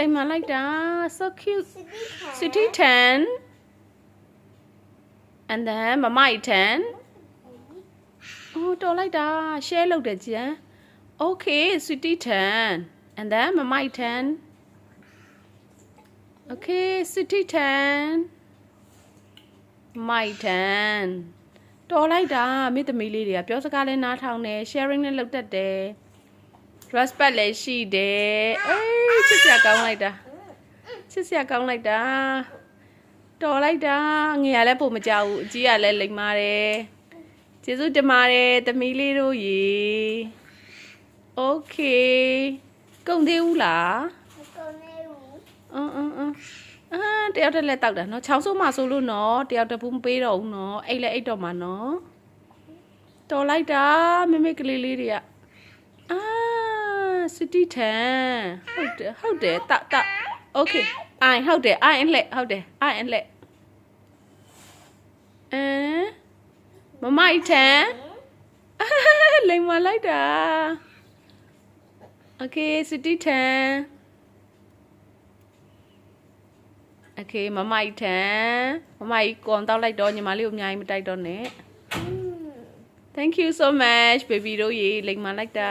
လိမ်မာလိုက်တာ so cute City city 10 and then မမိုက်10အော်တော်လိုက်တာ share လုပ်တယ်ကြည် okay city 10 and then မမိုက်10 okay city 10မိုက်10တော်လိုက်တာမိသမီးလေးတွေကပြောစကားလဲနားထောင်တယ် sharing နဲ့လုပ်တတ်တယ် respect လည်းရှိတယ်အေး ချစ်စရာကောင်းလိုက်တာချစ်စရာကောင်းလိုက်တာတော်လိုက်တာငယ်ရလဲပုံမကြဘူးအကြီးကလည်းလိမ်မာတယ်ကျေးဇူးတင်ပါတယ်သမီးလေးတို့ရေโอเคကုန်သေးဘူးလား Cornero. အင်းအင်းအင်းအာတယောက်တည်းလက်တောက်တာနော်ချောင်းဆိုးမှဆိုလို့နော်တယောက်တည်းဘူးမပေးတော့ဘူးနော်အိတ်လည်းအိတ်တော့မှာနော်တော်လိုက်တာမမေကလေးလေးတွေကအာ city ထံဟုတ်တယ်ဟုတ်တယ်တတ okay i ဟုတ်တယ် i လှက်ဟုတ်တယ် i လှက်အမ်မမအထံလိမ်မလိုက်တာ okay city ထံ okay မမအထံမမကြီးကွန်တောက်လိုက်တော့ညီမလေးကိုအများကြီးမတိုက်တော့နဲ့ Thank you so much baby တို့ရေလိမ်မလိုက်တာ